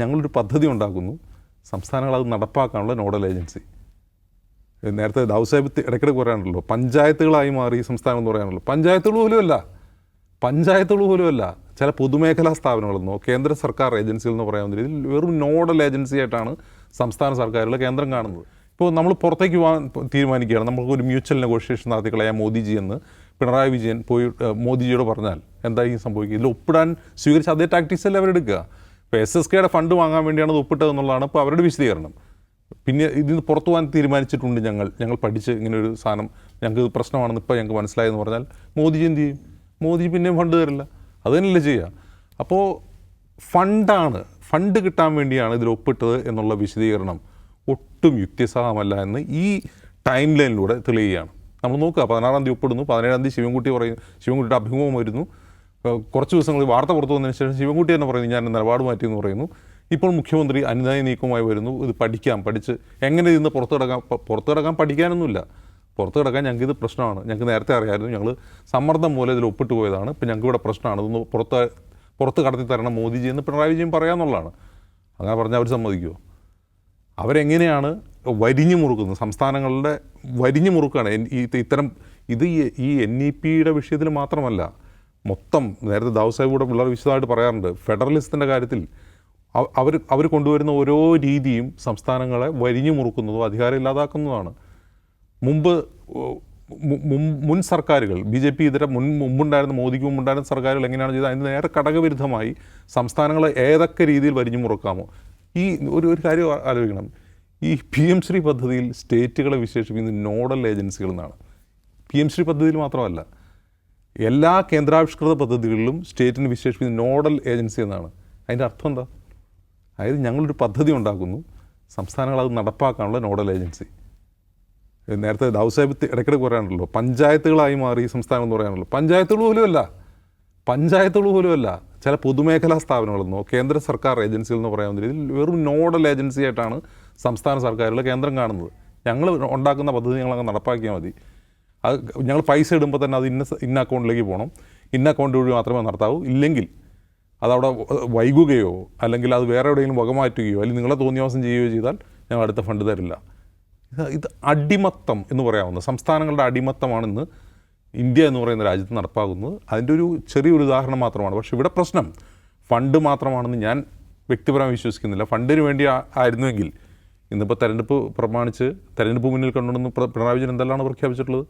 ഞങ്ങളൊരു പദ്ധതി ഉണ്ടാക്കുന്നു. സംസ്ഥാനങ്ങൾ അത് നടപ്പാക്കാനുള്ള നോഡൽ ഏജൻസി. നേരത്തെ ദാവു സാഹിബ് ഇടയ്ക്കിടയ്ക്ക് പറയാനുള്ളൂ പഞ്ചായത്തുകളായി മാറി സംസ്ഥാനം എന്ന് പറയാനുള്ളൂ പഞ്ചായത്തുകൾ പോലുമല്ല പഞ്ചായത്തുകൾ പോലുമല്ല ചില പൊതുമേഖലാ സ്ഥാപനങ്ങളെന്നോ കേന്ദ്ര സർക്കാർ ഏജൻസികൾ എന്ന് പറയാവുന്ന രീതിയിൽ വെറും നോഡൽ ഏജൻസി ആയിട്ടാണ് സംസ്ഥാന സർക്കാരുകൾ കേന്ദ്രം കാണുന്നത്. ഇപ്പോൾ നമ്മൾ പുറത്തേക്ക് പോകാൻ തീരുമാനിക്കുകയാണ്. നമുക്ക് ഒരു മ്യൂച്വൽ നെഗോഷിയേഷൻ നടത്തി മോദിജി എന്ന് പിണറായി വിജയൻ പോയി മോദിജിയോട് പറഞ്ഞാൽ എന്തായിരിക്കും സംഭവിക്കുക? ഇതിൽ ഒപ്പിടാൻ സ്വീകരിച്ച അതേ ടാക്ടിക്സ് അല്ലേ അവരെടുക്കുക? ഇപ്പോൾ എസ് എസ് കെയുടെ ഫണ്ട് വാങ്ങാൻ വേണ്ടിയാണ് ഒപ്പിട്ടത് എന്നുള്ളതാണ് ഇപ്പോൾ അവരുടെ വിശദീകരണം. പിന്നെ ഇതിൽ നിന്ന് പുറത്തു പോകാൻ തീരുമാനിച്ചിട്ടുണ്ട് ഞങ്ങൾ. ഞങ്ങൾ പഠിച്ച് ഇങ്ങനെ ഒരു സാധനം ഞങ്ങൾക്ക് പ്രശ്നമാണെന്ന് ഇപ്പോൾ ഞങ്ങൾക്ക് മനസ്സിലായെന്ന് പറഞ്ഞാൽ മോദിജി എന്ത് ചെയ്യും? മോദിജി പിന്നെയും ഫണ്ട് തരില്ല. അത് തന്നെയല്ലേ ചെയ്യുക അപ്പോൾ ഫണ്ടാണ് ഫണ്ട് കിട്ടാൻ വേണ്ടിയാണ് ഇതിൽ ഒപ്പിട്ടത് എന്നുള്ള വിശദീകരണം ഒട്ടും യുക്തിസഹമല്ല എന്ന് ഈ ടൈം ലൈനിലൂടെ തെളിയുകയാണ്. നമ്മൾ നോക്കുക പതിനാറാം തീയതി ഒപ്പിടുന്നു പതിനേഴാം തീയതി ശിവൻകുട്ടി പറയും ശിവൻകുട്ടിയുടെ അഭിമുഖം വരുന്നു. കുറച്ച് ദിവസങ്ങൾ വാർത്ത പുറത്തു വന്നതിന് ശേഷം ശിവൻകുട്ടി തന്നെ പറയുന്നു ഞാൻ നിലപാട് മാറ്റി എന്ന് പറയുന്നു. ഇപ്പോൾ മുഖ്യമന്ത്രി അനുനയ നീക്കവുമായി വരുന്നു. ഇത് പഠിക്കാം പഠിച്ച് എങ്ങനെ ഇതിന്ന് പുറത്തു കിടക്കാൻ പുറത്തു കിടക്കാൻ പഠിക്കാനൊന്നുമില്ല. പുറത്തു കിടക്കാൻ ഞങ്ങൾക്ക് ഇത് പ്രശ്നമാണ്. ഞങ്ങൾക്ക് നേരത്തെ അറിയാമായിരുന്നു ഞങ്ങൾ സമ്മർദ്ദം മൂലം ഇതിൽ ഒപ്പിട്ട് പോയതാണ്. ഇപ്പം ഞങ്ങൾക്ക് ഇവിടെ പ്രശ്നമാണ്. ഇതൊന്ന് പുറത്ത് പുറത്ത് കടത്തി തരണം മോദിജി എന്ന് പിണറായി വിജയൻ പറയാമെന്നുള്ളതാണ് അങ്ങനെ പറഞ്ഞാൽ അവർ സമ്മതിക്കുമോ അവരെങ്ങനെയാണ് വരിഞ്ഞു മുറുക്കുന്നത്? സംസ്ഥാനങ്ങളുടെ വരിഞ്ഞു മുറുക്കാണ്. ഇത്തരം ഇത് ഈ- എൻ ഇ പിയുടെ വിഷയത്തിൽ മാത്രമല്ല മൊത്തം നേരത്തെ ദാവ് സാഹിബ് കൂടെ പിള്ളേർ വിശദമായിട്ട് പറയാറുണ്ട്. ഫെഡറലിസത്തിന്റെ കാര്യത്തിൽ അവർ അവർ കൊണ്ടുവരുന്ന ഓരോ രീതിയും സംസ്ഥാനങ്ങളെ വരിഞ്ഞു മുറുക്കുന്നതും അധികാരം ഇല്ലാതാക്കുന്നതുമാണ് മുമ്പ് മുൻ- സർക്കാരുകൾ ബി ജെ പി ഇതര മുൻ മുമ്പുണ്ടായിരുന്ന മോദിക്ക് മുമ്പുണ്ടായിരുന്ന സർക്കാരുകൾ എങ്ങനെയാണ് ചെയ്തത്? അതിന് നേരെ ഘടകവിരുദ്ധമായി സംസ്ഥാനങ്ങളെ ഏതൊക്കെ രീതിയിൽ വരിഞ്ഞു മുറുക്കാമോ? ഈ ഒരു ഒരു കാര്യം ആലോചിക്കണം. ഈ പി എം ശ്രീ പദ്ധതിയിൽ സ്റ്റേറ്റുകളെ വിശേഷിപ്പിക്കുന്നത് നോഡൽ ഏജൻസികൾ എന്നാണ് പി എം ശ്രീ പദ്ധതിയിൽ മാത്രമല്ല എല്ലാ കേന്ദ്രാവിഷ്കൃത പദ്ധതികളിലും സ്റ്റേറ്റിന് വിശേഷിപ്പിക്കുന്ന നോഡൽ ഏജൻസി എന്നാണ്. അതിന്റെ അർത്ഥം എന്താ? അതായത് ഞങ്ങളൊരു പദ്ധതി ഉണ്ടാക്കുന്നു. സംസ്ഥാനങ്ങൾ അത് നടപ്പാക്കാനുള്ള നോഡൽ ഏജൻസി. നേരത്തെ ദൗസാഹിബ് സാഹിബ് ഇടയ്ക്കിടയ്ക്ക് പറയാനുള്ളൂ പഞ്ചായത്തുകളായി മാറി സംസ്ഥാനം എന്ന് പറയാനുള്ളൂ പഞ്ചായത്തുകൾ പോലുമല്ല പഞ്ചായത്തുകൾ പോലുമല്ല ചില പൊതുമേഖലാ സ്ഥാപനങ്ങളെന്നോ കേന്ദ്ര സർക്കാർ ഏജൻസികൾ എന്ന് പറയാവുന്ന രീതിയിൽ വെറും നോഡൽ ഏജൻസി ആയിട്ടാണ് സംസ്ഥാന സർക്കാരുകൾ കേന്ദ്രം കാണുന്നത്. ഞങ്ങൾ ഉണ്ടാക്കുന്ന പദ്ധതി ഞങ്ങളങ്ങ് നടപ്പാക്കിയാൽ മതി. അത് ഞങ്ങൾ പൈസ ഇടുമ്പോൾ തന്നെ അത് ഇന്ന ഇന്ന അക്കൗണ്ടിലേക്ക് പോകണം ഇന്ന അക്കൗണ്ട് വഴി മാത്രമേ നടത്താവൂ. ഇല്ലെങ്കിൽ അതവിടെ വൈകുകയോ അല്ലെങ്കിൽ അത് വേറെ എവിടെയെങ്കിലും വകമാറ്റുകയോ അല്ലെങ്കിൽ നിങ്ങളെ തോന്നിയവാസം ചെയ്യുകയോ ചെയ്താൽ ഞങ്ങൾ അടുത്ത ഫണ്ട് തരില്ല. ഇത് അടിമത്തം എന്ന് പറയാവുന്ന സംസ്ഥാനങ്ങളുടെ അടിമത്തമാണെന്ന് ഇന്ത്യ എന്ന് പറയുന്ന രാജ്യത്ത് നടപ്പാകുന്നത്. അതിന്റെ ഒരു ചെറിയൊരു ഉദാഹരണം മാത്രമാണ്. പക്ഷേ ഇവിടെ പ്രശ്നം ഫണ്ട് മാത്രമാണെന്ന് ഞാൻ വ്യക്തിപരമായി വിശ്വസിക്കുന്നില്ല. ഫണ്ടിന് വേണ്ടി ആയിരുന്നുവെങ്കിൽ ഇന്നിപ്പോൾ തെരഞ്ഞെടുപ്പ് പ്രമാണിച്ച് തെരഞ്ഞെടുപ്പ് മുന്നിൽ കണ്ടുകൊണ്ടെന്ന് പിണറായി വിജയൻ എന്തെല്ലാമാണ് പ്രഖ്യാപിച്ചിട്ടുള്ളത്?